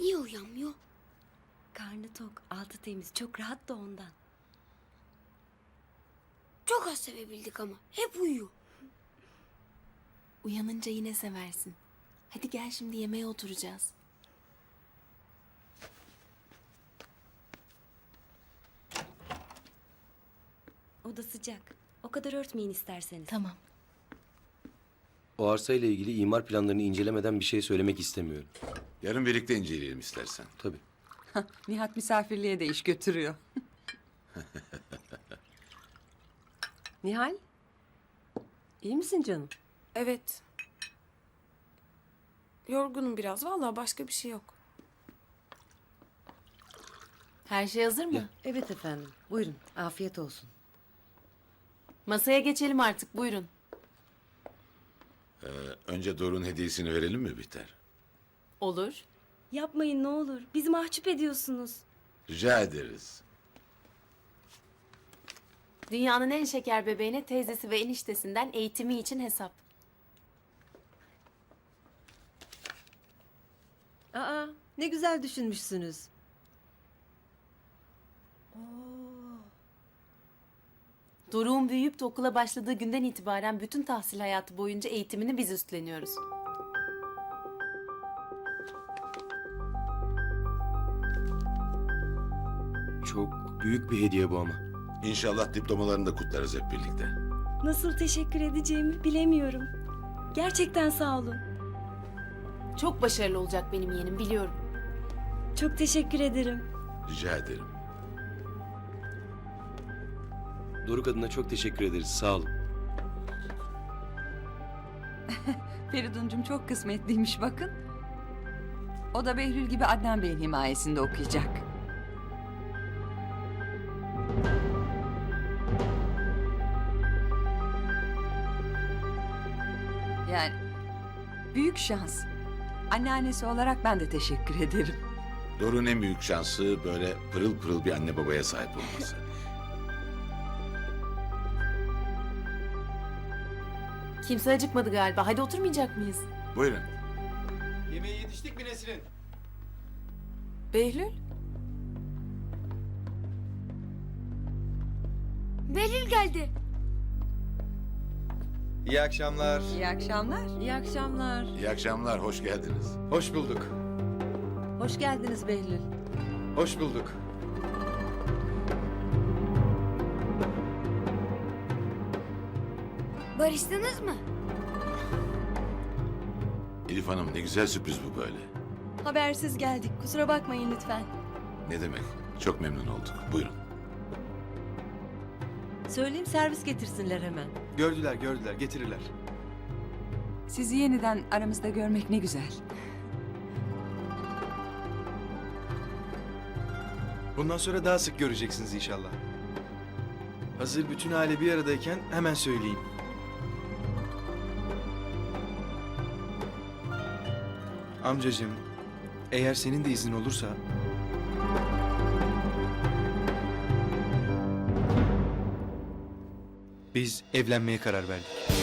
Niye uyanmıyor? Karnı tok, altı temiz, çok rahat da ondan. Çok az sevebildik ama. Hep uyuyor. Uyanınca yine seversin. Hadi gel şimdi yemeğe oturacağız. O da sıcak. O kadar örtmeyin isterseniz. Tamam. O arsayla ilgili imar planlarını incelemeden bir şey söylemek istemiyorum. Yarın birlikte inceleyelim istersen. Tabii. Nihat misafirliğe de iş götürüyor. Nihal? İyi misin canım? Evet. Yorgunum biraz. Vallahi başka bir şey yok. Her şey hazır mı? Evet efendim. Buyurun. Afiyet olsun. Masaya geçelim artık. Buyurun. Önce Doruk'un hediyesini verelim mi Biter? Olur. Yapmayın ne olur. Bizi mahcup ediyorsunuz. Rica ederiz. Dünyanın en şeker bebeğine teyzesi ve eniştesinden eğitimi için hesap. Aa, ne güzel düşünmüşsünüz. Doruk'un büyüyüp de okula başladığı günden itibaren bütün tahsil hayatı boyunca eğitimini biz üstleniyoruz. Çok büyük bir hediye bu ama. İnşallah diplomalarını da kutlarız hep birlikte. Nasıl teşekkür edeceğimi bilemiyorum. Gerçekten sağ olun. Çok başarılı olacak benim yeğenim biliyorum. Çok teşekkür ederim. Rica ederim. Doruk adına çok teşekkür ederiz. Sağ olun. Feriduncum çok kısmetliymiş bakın. O da Behlül gibi Adnan Bey'in himayesinde okuyacak. Yani büyük şans. Anneannesi olarak ben de teşekkür ederim. Doruk'un en büyük şansı böyle pırıl pırıl bir anne babaya sahip olması. Kimse acıkmadı galiba. Hadi oturmayacak mıyız? Buyurun. Yemeğe yetiştik mi Nesrin? Behlül? Belül geldi. İyi akşamlar. İyi akşamlar. İyi akşamlar. İyi akşamlar, hoş geldiniz. Hoş bulduk. Hoş geldiniz Behlül. Hoş bulduk. Barıştınız mı? Elif Hanım ne güzel sürpriz bu böyle. Habersiz geldik. Kusura bakmayın lütfen. Ne demek? Çok memnun olduk. Buyurun. Söyleyeyim servis getirsinler hemen. Gördüler gördüler getirirler. Sizi yeniden aramızda görmek ne güzel. Bundan sonra daha sık göreceksiniz inşallah. Hazır bütün aile bir aradayken hemen söyleyeyim. Amcacığım, eğer senin de izin olursa... Biz evlenmeye karar verdik.